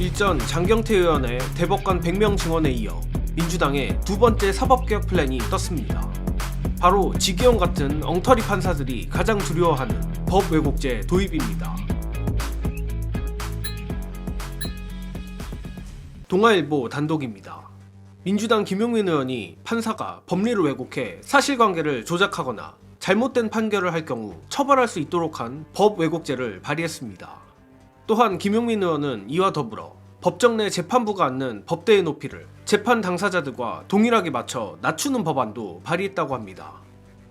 일전 장경태 의원의 대법관 100명 증언에 이어 민주당의 두 번째 사법개혁 플랜이 떴습니다. 바로 지기현 같은 엉터리 판사들이 가장 두려워하는 법 왜곡죄 도입입니다. 동아일보 단독입니다. 민주당 김용민 의원이 판사가 법리를 왜곡해 사실관계를 조작하거나 잘못된 판결을 할 경우 처벌할 수 있도록 한 법 왜곡죄를 발의했습니다. 또한 김용민 의원은 이와 더불어 법정 내 재판부가 안는 법대의 높이를 재판 당사자들과 동일하게 맞춰 낮추는 법안도 발의했다고 합니다.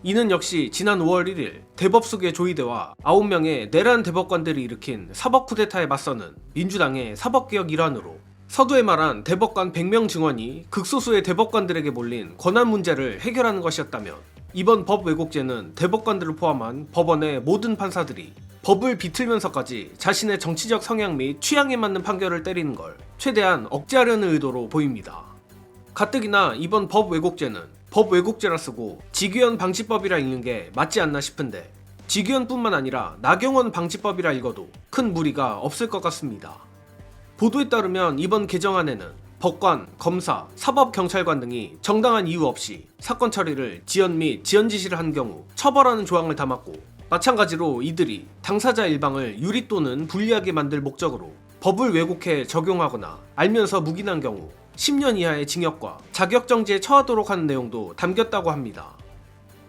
이는 역시 지난 5월 1일 대법숙의 조이대와 9명의 내란 대법관들이 일으킨 사법 쿠데타에 맞서는 민주당의 사법개혁 일환으로 서두에 말한 대법관 100명 증언이 극소수의 대법관들에게 몰린 권한 문제를 해결하는 것이었다면 이번 법 왜곡죄는 대법관들을 포함한 법원의 모든 판사들이 법을 비틀면서까지 자신의 정치적 성향 및 취향에 맞는 판결을 때리는 걸 최대한 억제하려는 의도로 보입니다. 가뜩이나 이번 법 왜곡죄는 법 왜곡죄라 쓰고 직위원 방지법이라 읽는 게 맞지 않나 싶은데 직위원뿐만 아니라 나경원 방지법이라 읽어도 큰 무리가 없을 것 같습니다. 보도에 따르면 이번 개정안에는 법관, 검사, 사법경찰관 등이 정당한 이유 없이 사건 처리를 지연 및 지연 지시를 한 경우 처벌하는 조항을 담았고 마찬가지로 이들이 당사자 일방을 유리 또는 불리하게 만들 목적으로 법을 왜곡해 적용하거나 알면서 묵인한 경우 10년 이하의 징역과 자격정지에 처하도록 하는 내용도 담겼다고 합니다.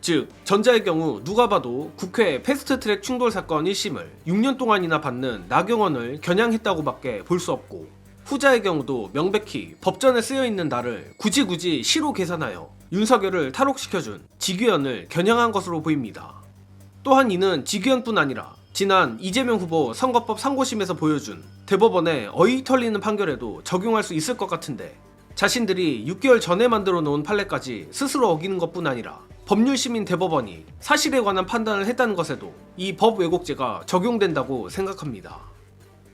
즉, 전자의 경우 누가 봐도 국회 패스트 트랙 충돌 사건 1심을 6년 동안이나 받는 나경원을 겨냥했다고밖에 볼 수 없고 후자의 경우도 명백히 법전에 쓰여 있는 날을 굳이 굳이 시로 계산하여 윤석열을 탈옥시켜준 직위원을 겨냥한 것으로 보입니다. 또한 이는 직위원뿐 아니라 지난 이재명 후보 선거법 상고심에서 보여준 대법원의 어이 털리는 판결에도 적용할 수 있을 것 같은데 자신들이 6개월 전에 만들어 놓은 판례까지 스스로 어기는 것뿐 아니라 법률시민 대법원이 사실에 관한 판단을 했다는 것에도 이 법 왜곡죄가 적용된다고 생각합니다.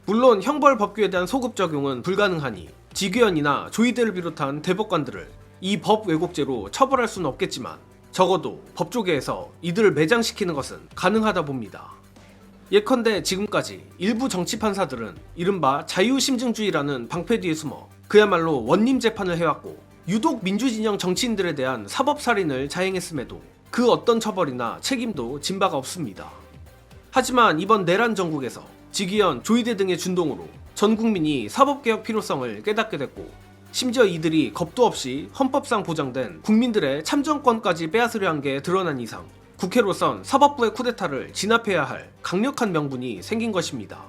물론 형벌 법규에 대한 소급 적용은 불가능하니 직위원이나 조이대를 비롯한 대법관들을 이 법 왜곡죄로 처벌할 수는 없겠지만 적어도 법조계에서 이들을 매장시키는 것은 가능하다 봅니다. 예컨대 지금까지 일부 정치 판사들은 이른바 자유심증주의라는 방패 뒤에 숨어 그야말로 원님 재판을 해왔고 유독 민주진영 정치인들에 대한 사법살인을 자행했음에도 그 어떤 처벌이나 책임도 진 바가 없습니다. 하지만 이번 내란 정국에서 직위원, 조이대 등의 준동으로 전 국민이 사법개혁 필요성을 깨닫게 됐고 심지어 이들이 겁도 없이 헌법상 보장된 국민들의 참정권까지 빼앗으려 한 게 드러난 이상 국회로선 사법부의 쿠데타를 진압해야 할 강력한 명분이 생긴 것입니다.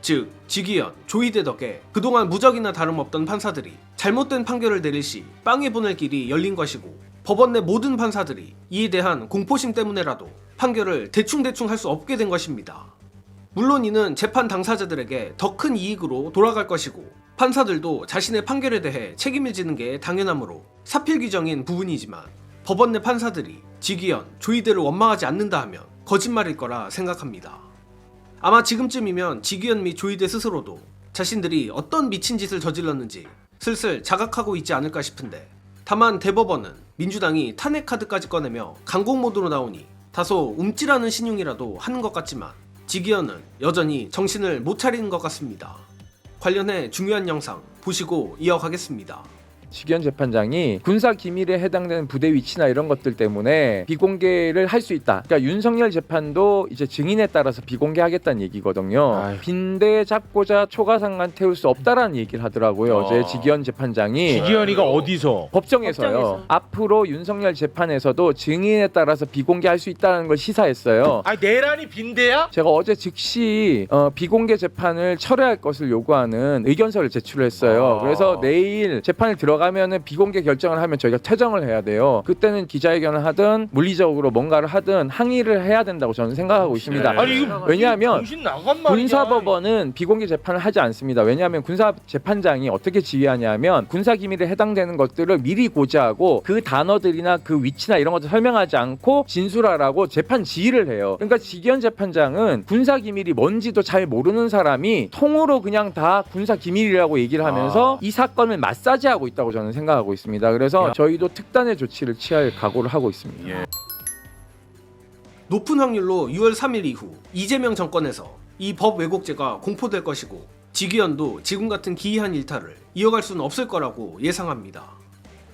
즉, 직위원, 조이대 덕에 그동안 무적이나 다름없던 판사들이 잘못된 판결을 내릴 시 빵에 보낼 길이 열린 것이고 법원 내 모든 판사들이 이에 대한 공포심 때문에라도 판결을 대충대충 할 수 없게 된 것입니다. 물론 이는 재판 당사자들에게 더 큰 이익으로 돌아갈 것이고 판사들도 자신의 판결에 대해 책임을 지는 게 당연하므로 사필 규정인 부분이지만 법원 내 판사들이 직위원, 조이대를 원망하지 않는다 하면 거짓말일 거라 생각합니다. 아마 지금쯤이면 직위원 및 조이대 스스로도 자신들이 어떤 미친 짓을 저질렀는지 슬슬 자각하고 있지 않을까 싶은데 다만 대법원은 민주당이 탄핵 카드까지 꺼내며 강공 모드로 나오니 다소 움찔하는 신용이라도 하는 것 같지만 직위원은 여전히 정신을 못 차리는 것 같습니다. 관련해 중요한 영상 보시고 이어가겠습니다. 직위원 재판장이 군사 기밀에 해당되는 부대 위치나 이런 것들 때문에 비공개를 할 수 있다. 그러니까 윤석열 재판도 이제 증인에 따라서 비공개하겠다는 얘기거든요. 아휴. 빈대 잡고자 초가상관 태울 수 없다라는 얘기를 하더라고요. 어. 어제 직위원 재판장이 지기현이가 어디서? 법정에서요. 법정에서. 앞으로 윤석열 재판에서도 증인에 따라서 비공개할 수 있다는 걸 시사했어요. 아 내란이 빈대야? 제가 어제 즉시 어, 비공개 재판을 철회할 것을 요구하는 의견서를 제출했어요. 아. 그래서 내일 재판을 들어 가면은 비공개 결정을 하면 저희가 퇴정을 해야 돼요. 그때는 기자회견을 하든 물리적으로 뭔가를 하든 항의를 해야 된다고 저는 생각하고 있습니다. 아니 이거 왜냐하면 정신 나간 말이야. 군사법원은 비공개 재판을 하지 않습니다. 왜냐하면 군사 재판장이 어떻게 지휘하냐면 군사 기밀에 해당되는 것들을 미리 고지하고 그 단어들이나 그 위치나 이런 것들 설명하지 않고 진술하라고 재판 지휘를 해요. 그러니까 지기현 재판장은 군사 기밀이 뭔지도 잘 모르는 사람이 통으로 그냥 다 군사 기밀이라고 얘기를 하면서 아. 이 사건을 마사지하고 있다고 저는 생각하고 있습니다. 그래서 야. 저희도 특단의 조치를 취할 각오를 하고 있습니다. 예. 높은 확률로 6월 3일 이후 이재명 정권에서 이 법 왜곡죄가 공포될 것이고 지기현도 지금 같은 기이한 일탈을 이어갈 수는 없을 거라고 예상합니다.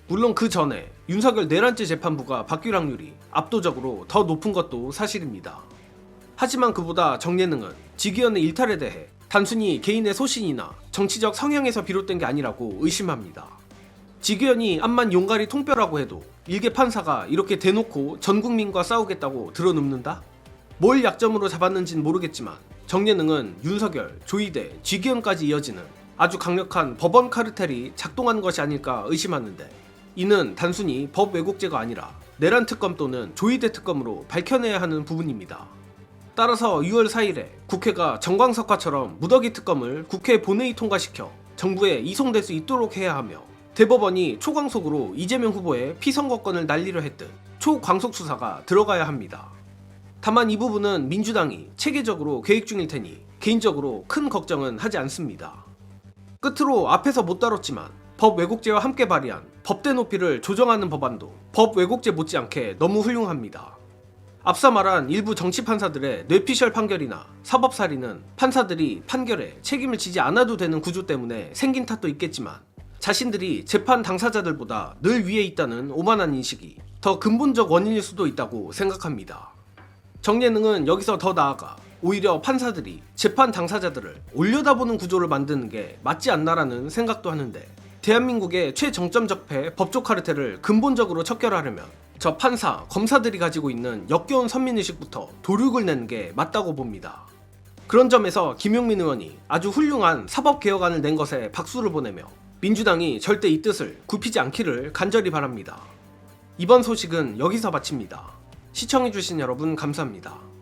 물론 그 전에 윤석열 내란죄 재판부가 바뀔 확률이 압도적으로 더 높은 것도 사실입니다. 하지만 그보다 정예능은 지기현의 일탈에 대해 단순히 개인의 소신이나 정치적 성향에서 비롯된 게 아니라고 의심합니다. 지기현이 암만 용가리 통뼈라고 해도 일개 판사가 이렇게 대놓고 전 국민과 싸우겠다고 들어눕는다? 뭘 약점으로 잡았는진 모르겠지만 정예능은 윤석열, 조이대, 지기현까지 이어지는 아주 강력한 법원 카르텔이 작동한 것이 아닐까 의심하는데 이는 단순히 법 왜곡죄가 아니라 내란 특검 또는 조이대 특검으로 밝혀내야 하는 부분입니다. 따라서 6월 4일에 국회가 정광석화처럼 무더기 특검을 국회 본회의 통과시켜 정부에 이송될 수 있도록 해야 하며 대법원이 초광속으로 이재명 후보의 피선거권을 날리려 했듯 초광속 수사가 들어가야 합니다. 다만 이 부분은 민주당이 체계적으로 계획 중일 테니 개인적으로 큰 걱정은 하지 않습니다. 끝으로 앞에서 못 다뤘지만 법 왜곡죄와 함께 발의한 법대 높이를 조정하는 법안도 법 왜곡죄 못지않게 너무 훌륭합니다. 앞서 말한 일부 정치 판사들의 뇌피셜 판결이나 사법살인은 판사들이 판결에 책임을 지지 않아도 되는 구조 때문에 생긴 탓도 있겠지만 자신들이 재판 당사자들보다 늘 위에 있다는 오만한 인식이 더 근본적 원인일 수도 있다고 생각합니다. 정예능은 여기서 더 나아가 오히려 판사들이 재판 당사자들을 올려다보는 구조를 만드는 게 맞지 않나라는 생각도 하는데 대한민국의 최정점 적폐 법조 카르텔을 근본적으로 척결하려면 저 판사, 검사들이 가지고 있는 역겨운 선민의식부터 도륙을 내는 게 맞다고 봅니다. 그런 점에서 김용민 의원이 아주 훌륭한 사법개혁안을 낸 것에 박수를 보내며 민주당이 절대 이 뜻을 굽히지 않기를 간절히 바랍니다. 이번 소식은 여기서 마칩니다. 시청해주신 여러분 감사합니다.